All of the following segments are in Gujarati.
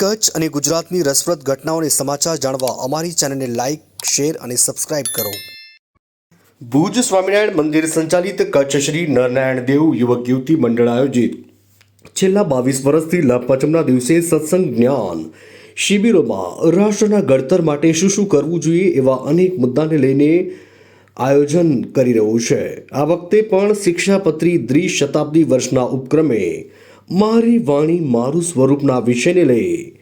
કચ્છ અને ગુજરાતની રસપ્રદ ઘટનાઓને સમાચાર જાણવા અમારી ચેનલને લાઇક શેર અને સબસ્ક્રાઇબ કરો. ભુજ સ્વામિનારાયણ મંદિર સંચાલિત કચ્છ શ્રી નરનારાયણ દેવ યુવક યુવતી મંડળ આયોજિત. છેલ્લા બાવીસ વર્ષથી લાભ પાંચમના દિવસે સત્સંગ જ્ઞાન શિબિરોમાં રાષ્ટ્રના ઘડતર માટે શું શું કરવું જોઈએ એવા અનેક મુદ્દાને લઈને આયોજન કરી રહ્યું છે. આ વખતે પણ શિક્ષાપત્રી દ્વિશતાબ્દી વર્ષના ઉપક્રમે મારી વાણી મારું સ્વરૂપના વિષયને લઈ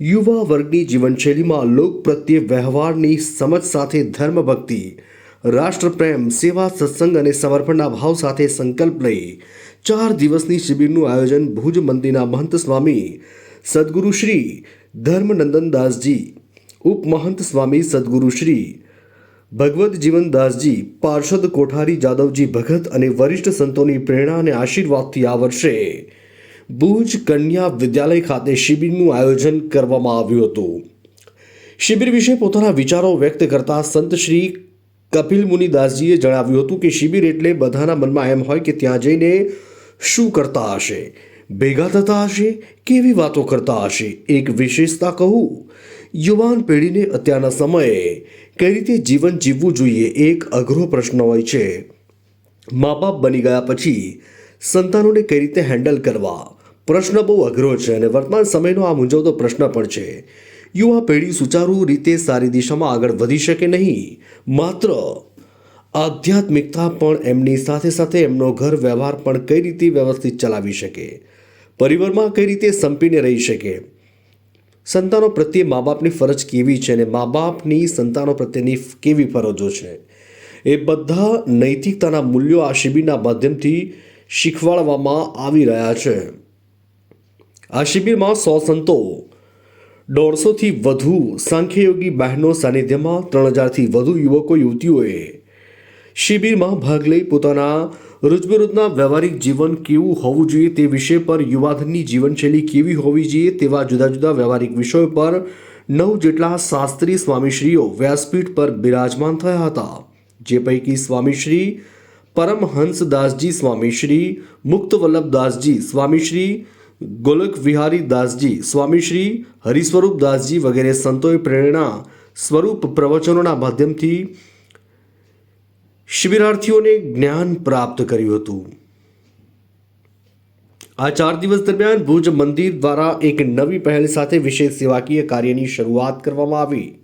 યુવા વર્ગની જીવનશૈલીમાં લોક પ્રત્યે વ્યવહારની સમજ સાથે ધર્મ ભક્તિ રાષ્ટ્રપ્રેમ, સેવા સત્સંગ અને સમર્પણના ભાવ સાથે સંકલ્પ લઈ ચાર દિવસની શિબિરનું આયોજન ભુજ મંદિરના મહંત સ્વામી સદગુરુ શ્રી ધર્મનંદનદાસજી ઉપમહંત સ્વામી સદગુરુ શ્રી ભગવત જીવનદાસજી પાર્ષદ કોઠારી જાદવજી ભગત અને વરિષ્ઠ સંતોની પ્રેરણા અને આશીર્વાદથી આ વર્ષે ભુજ કન્યા વિદ્યાલય ખાતે શિબિરનું આયોજન કરવામાં આવ્યું હતું. શિબિર વિશે પોતાના વિચારો વ્યક્ત કરતા સંત શ્રી કપિલ મુનિદાસજીએ જણાવ્યું હતું કે શિબિર એટલે બધાના મનમાં એમ હોય કે ત્યાં જઈને શું કરતા હશે? ભેગા થતા હશે? કેવી વાતો કરતા હશે? એક વિશેષતા કહું, યુવાન પેઢીને અત્યારના સમયે કઈ રીતે જીવન જીવવું જોઈએ એક અઘરો પ્રશ્ન હોય છે. મા બાપ બની ગયા પછી સંતાનોને કઈ રીતે હેન્ડલ કરવા? પ્રશ્ન બહુ અઘરો છે અને વર્તમાન સમયનો આ મૂંઝવતો પ્રશ્ન પણ છે. યુવા પેઢી સુચારુ રીતે સારી દિશામાં આગળ વધી શકે નહીં. માત્ર આધ્યાત્મિકતા પણ એમની સાથે સાથે એમનો ઘર વ્યવહાર પણ કઈ રીતે વ્યવસ્થિત ચલાવી શકે? પરિવારમાં કઈ રીતે સંપીને રહી શકે? સંતાનો પ્રત્યે મા બાપની ફરજ કેવી છે અને મા બાપની સંતાનો પ્રત્યેની કેવી ફરજો છે? એ બધા નૈતિકતાના મૂલ્યો આ શિબિરના માધ્યમથી શીખવાડવામાં આવી રહ્યા છે. આ શિબિરમાં સો સંતો. દોઢસોથી વધુ સાંખ્યયોગી બહેનો સાનિધ્યમાં, ત્રણ હજારથી વધુ યુવકો યુવતીઓએ શિબિરમાં ભાગ લઈ પોતાના રોજબરોજના વ્યવહારિક જીવન કેવું હોવું જોઈએ તે વિષય પર યુવાધનની જીવનશૈલી કેવી હોવી જોઈએ તેવા જુદા જુદા વ્યવહારિક વિષયો પર નવ જેટલા શાસ્ત્રી સ્વામીશ્રીઓ વ્યાસપીઠ પર બિરાજમાન થયા હતા. જે પૈકી સ્વામીશ્રી પરમહંસદાસજી સ્વામીશ્રી, મુક્તવલ્લભદાસજી સ્વામીશ્રી ગોલક વિહારી દાસજી સ્વામીશ્રી હરિસ્વરૂપ દાસજી વગેરે સંતોએ પ્રેરણા સ્વરૂપ પ્રવચનોના માધ્યમથી શિબિરાર્થીઓને જ્ઞાન પ્રાપ્ત કર્યું હતું. આ ચાર દિવસ દરમિયાન ભુજ મંદિર દ્વારા એક નવી પહેલ સાથે વિશેષ સેવાકીય કાર્યની શરૂઆત કરવામાં આવી.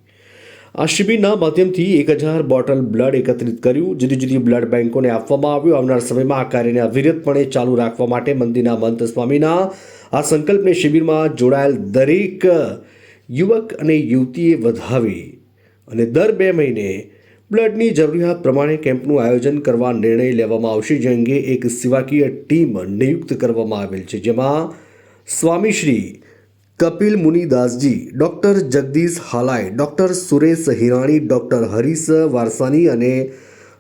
આ શિબિરના માધ્યમથી એક હજાર બોટલ બ્લડ એકત્રિત કર્યું. જુદી જુદી બ્લડ બેંકોને આપવામાં આવ્યું. આવનાર સમયમાં આ કાર્યને અવિરતપણે ચાલુ રાખવા માટે મંદિરના મંત સ્વામીના આ સંકલ્પને શિબિરમાં જોડાયેલ દરેક યુવક અને યુવતીએ વધાવી અને દર બે મહિને બ્લડની જરૂરિયાત પ્રમાણે કેમ્પનું આયોજન કરવા નિર્ણય લેવામાં આવશે. જે અંગે એક સેવાકીય ટીમ નિયુક્ત કરવામાં આવેલ છે. જેમાં Swamishri Kapil Munidasji, doctor Jagdish Halai, doctor Suresh Hirani, doctor Harish Varsani અને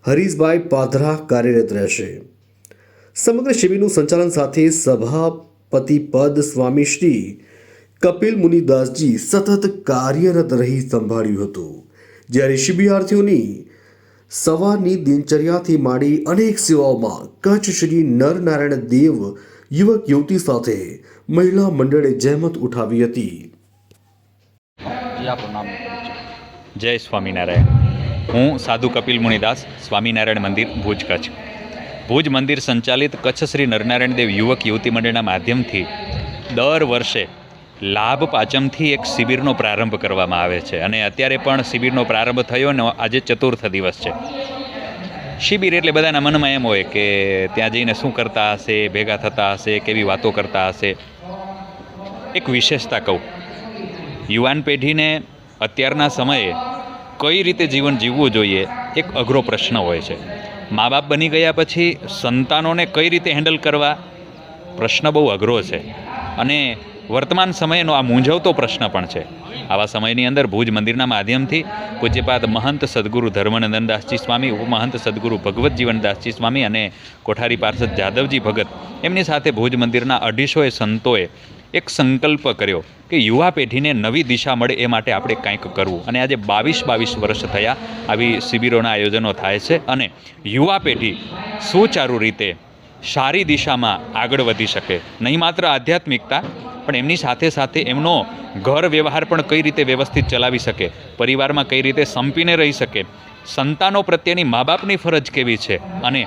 હરીશભાઈ પાધરા કાર્યરત રહેશે. સમગ્ર શિબિરનું સંચાલન સાથે સભાપતિ પદ સ્વામી શ્રી કપિલ મુનિદાસજી સતત કાર્યરત રહી સંભાળ્યું હતું. જ્યારે શિબિરાર્થીઓની સવારની દિનચર્યાથી માંડી અનેક સેવાઓમાં કચ્છ શ્રી નરનારાયણ દેવ યુવક યુવતી સાથે મહિલા મંડળે જહેમત ઉઠાવી હતી. જય સ્વામિનારાયણ. હું સાધુ કપિલ મુનિદાસ, સ્વામિનારાયણ મંદિર, ભુજ કચ્છ. ભુજ મંદિર સંચાલિત કચ્છ શ્રી નરનારાયણ દેવ યુવક યુવતી મંડળના માધ્યમથી દર વર્ષે લાભ પાંચમથી એક શિબિરનો પ્રારંભ કરવામાં આવે છે. અને અત્યારે પણ શિબિરનો પ્રારંભ થયો ને આજે ચતુર્થ દિવસ છે. શિબિર એટલે બધાના મનમાં એમ હોય કે ત્યાં જઈને શું કરતા હશે, ભેગા થતા હશે, કેવી વાતો કરતા હશે. એક વિશેષતા કહું. યુવાન પેઢીને અત્યારના સમયે કઈ રીતે જીવન જીવવું જોઈએ, એક અઘરો પ્રશ્ન હોય છે. મા બાપ બની ગયા પછી સંતાનોને કઈ રીતે હેન્ડલ કરવા? પ્રશ્ન બહુ અઘરો છે. અને વર્તમાન સમયનો આ મૂંઝવતો પ્રશ્ન પણ છે. આવા સમયની અંદર ભુજ મંદિરના માધ્યમથી પૂજ્યપાદ મહંત સદગુરુ ધર્મનંદનદાસજી સ્વામી, ઉપમહંત સદગુરુ ભગવત જીવનદાસજી સ્વામી અને કોઠારી પાર્ષદ જાદવજી ભગત એમની સાથે ભુજ મંદિરના અઢીસોએ સંતોએ એક સંકલ્પ કર્યો કે યુવા પેઢીને નવી દિશા મળે એ માટે આપણે કંઈક કરવું. અને આજે બાવીસ બાવીસ વર્ષ થયા આવી શિબિરોના આયોજનો થાય છે અને યુવા પેઢી સુચારુ રીતે સારી દિશામાં આગળ વધી શકે. નહીં માત્ર આધ્યાત્મિકતા પણ એમની સાથે સાથે એમનો ઘર વ્યવહાર પણ કઈ રીતે વ્યવસ્થિત ચલાવી શકે, પરિવારમાં કઈ રીતે સંપીને રહી શકે, સંતાનો પ્રત્યેની મા બાપની ફરજ કેવી છે અને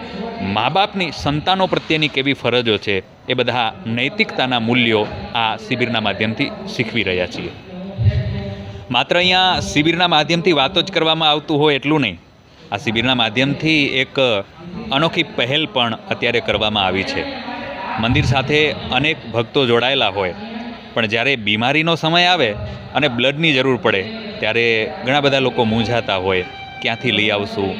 મા બાપની સંતાનો પ્રત્યેની કેવી ફરજો છે એ બધા નૈતિકતાના મૂલ્યો આ શિબિરના માધ્યમથી શીખવી રહ્યા છીએ. માત્ર અહીંયા શિબિરના માધ્યમથી વાતો જ કરવામાં આવતું હોય એટલું નહીં. આ શિબિરના માધ્યમથી એક અનોખી પહેલ પણ અત્યારે કરવામાં આવી છે. મંદિર સાથે અનેક ભક્તો જોડાયેલા હોય. પણ જ્યારે બીમારીનો સમય આવે અને બ્લડની જરૂર પડે, ત્યારે ઘણા બધા લોકો મૂંઝાતા હોય, ક્યાંથી લઈ આવશું?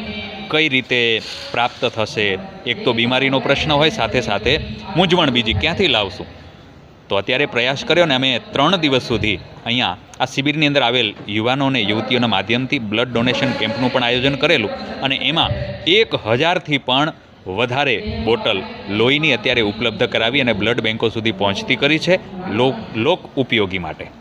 કઈ રીતે પ્રાપ્ત થશે? એક તો બીમારીનો પ્રશ્ન હોય, સાથે સાથે મૂંઝવણ બીજી, ક્યાંથી લાવશું? તો અત્યારે પ્રયાસ કર્યો ને અમે ત્રણ દિવસ સુધી અહીંયા આ શિબિરની અંદર આવેલ યુવાનો અને યુવતીઓના માધ્યમથી બ્લડ ડોનેશન કેમ્પનું પણ આયોજન કરેલું અને એમાં એક હજારથી પણ વધારે બોટલ લોહીની અત્યારે ઉપલબ્ધ કરાવી અને બ્લડ બેન્કો સુધી પહોંચતી કરી છે. લોક લોક ઉપયોગી માટે.